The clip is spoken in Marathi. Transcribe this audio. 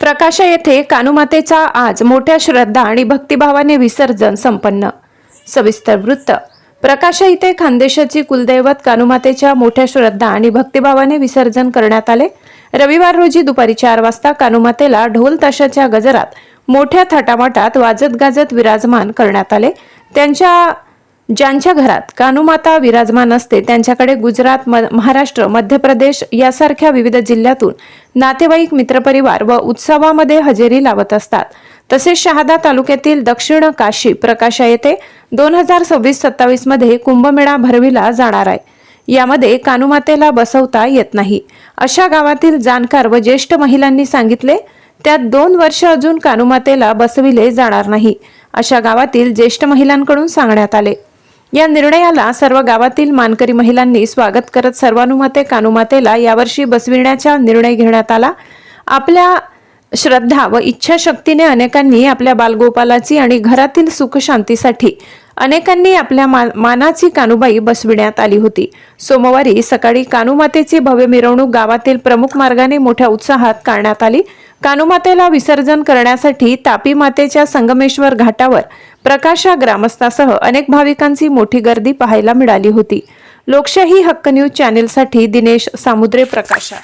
प्रकाशा येथे कानुमातेचा आज मोठ्या श्रद्धा आणि भक्तिभावाने विसर्जन संपन्न. सविस्तर वृत्त. प्रकाशा इथे खानदेशाची कुलदैवत कानुमातेच्या मोठ्या श्रद्धा आणि भक्तिभावाने विसर्जन करण्यात आले. रविवार रोजी दुपारी चार वाजता कानुमातेला ढोल ताशाच्या गजरात मोठ्या थाटामाटात वाजत गाजत विराजमान करण्यात आले. त्यांच्या ज्यांच्या घरात कानुमाता विराजमान असते त्यांच्याकडे गुजरात म- महाराष्ट्र मध्य प्रदेश यासारख्या विविध जिल्ह्यातून नातेवाईक मित्रपरिवार व उत्सवामध्ये हजेरी लावत असतात. तसेच शहादा तालुक्यातील दक्षिण काशी प्रकाशा येथे दोन हजार सव्वीस सत्तावीसमध्ये कुंभमेळा भरविला जाणार आहे. यामध्ये कानुमातेला बसवता येत नाही. अशा गावातील जाणकार व ज्येष्ठ महिलांनी सांगितले त्यात दोन वर्ष अजून कानुमातेला बसविले जाणार नाही अशा गावातील ज्येष्ठ महिलांकडून सांगण्यात आले. या निर्णयाला सर्व गावातील मानकरी महिलांनी स्वागत करत सर्वानुमते कानुमातेला यावर्षी बसविण्याचा निर्णय घेण्यात आला. आपल्या श्रद्धा व इच्छाशक्तीने अनेकांनी आपल्या बालगोपालाची आणि घरातील सुख शांतीसाठी अनेकांनी आपल्या मा- मानाची कानुबाई बसविण्यात आली होती. सोमवारी सकाळी कानुमातेची भव्य मिरवणूक गावातील प्रमुख मार्गाने मोठ्या उत्साहात काढण्यात आली. कानुमातेला विसर्जन करण्यासाठी तापी मातेच्या संगमेश्वर घाटावर प्रकाशा ग्रामस्थासह अनेक भाविकांची मोठी गर्दी पाहायला मिळाली होती. लोकशाही हक्क न्यूज चॅनेलसाठी दिनेश सामुद्रे प्रकाशा.